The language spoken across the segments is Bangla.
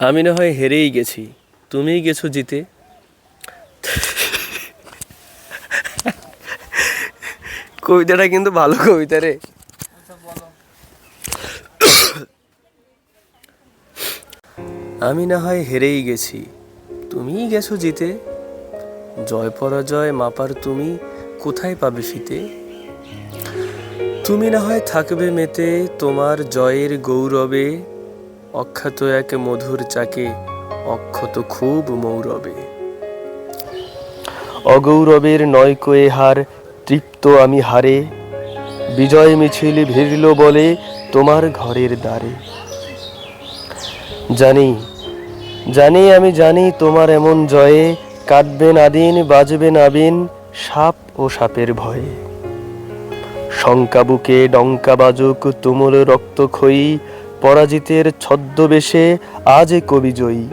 আমি না হয় হেরেই গেছি। তুমিই গেছো জিতে। কবিতাটা কিন্তু ভালো কবিতা রে। আমি না হয় হেরেই গেছি। তুমিই গেছো জিতে। জয় পরাজয় মাপার তুমি কোথায় পাবে ফিতে? তুমি না হয় থাকবে মেতে তোমার জয়ের গৌরবে। অখ্যাত এক মধুর চাকে, অক্ষত খুব মৌরবে। অগৌরবের নয়কো এ হার তৃপ্ত আমি হারে, বিজয় মিছিল ভিড়ল বলে তোমার ঘরের দ্বারে। জানি জানি আমি জানি তোমার এমন জয়ে, কাঁদবে নাদিন বাজবে নাবিন সাপ ও সাপের ভয়ে। শঙ্কা বুকে ডঙ্কা বাজুক, তুমুল রক্তক্ষয়ী পরাজিতের ছদ্মবেশে আজ এ কবি জয়ী।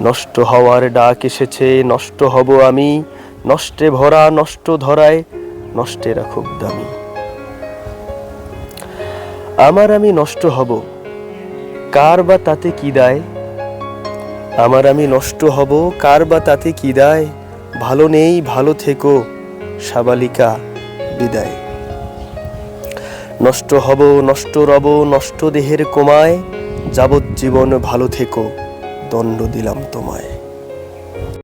নষ্ট হওয়ার ডাক এসেছে, নষ্ট হব আমি, নষ্টে ভরা, নষ্ট ধরায়, নষ্টে রাখুক দামি। আমার আমি নষ্ট হব, কার বা তাতে কি দায়? আমার আমি নষ্ট হব, কার বা তাতে কি দায়? ভালো নেই, ভালো থেকো, সাবালিকা, বিদায়। নষ্ট হব নষ্ট রব নষ্ট দেহের কমায় যাবজ্জীবন ভালো থেকো দণ্ড দিলাম তোমায়।